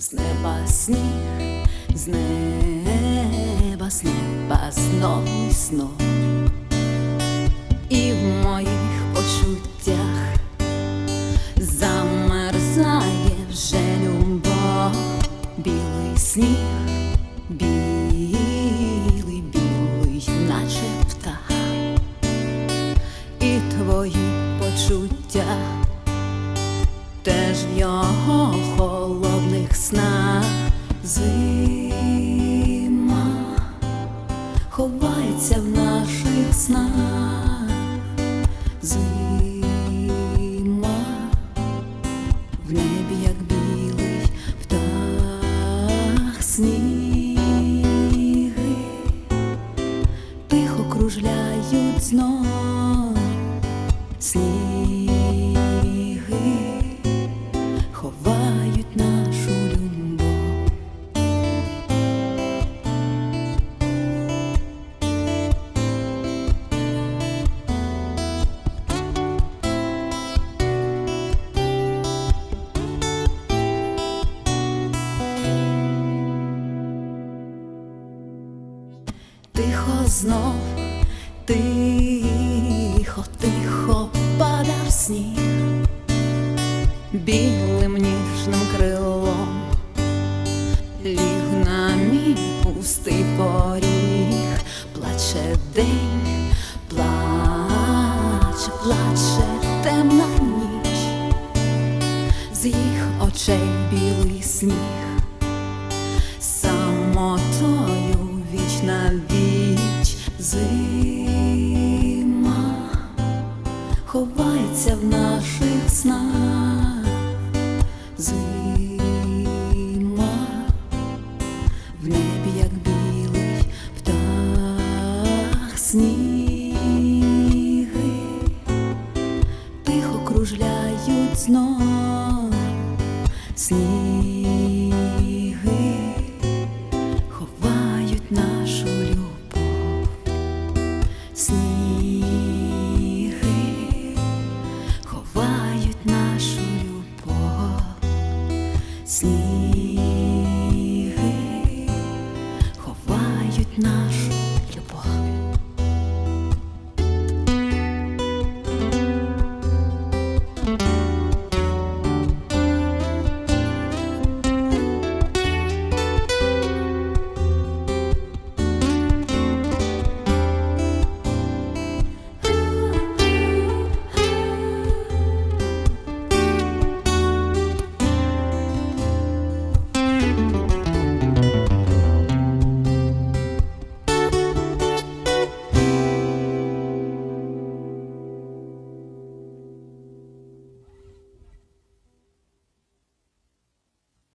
з неба сніг, з неба, з неба знов і знов. І в моїх почуттях замерзає вже любов, білий сніг, білий, білий, наче птах, і твої почуття теж в його зима ховається в наших снах. Зима в небі, як білий птах сніги. Тихо кружляють знов сніги Тихо знов, тихо, тихо падав сніг. Білим ніжним крилом, ліг на мій пустий поріг, плаче день, плаче, плаче темна ніч, з їх очей білий сніг ховається в наших снах. Зима в небі, як білий птах сніги тихо кружляють знов. Сніги ховають нашу любов, сніги сніги ховають наш.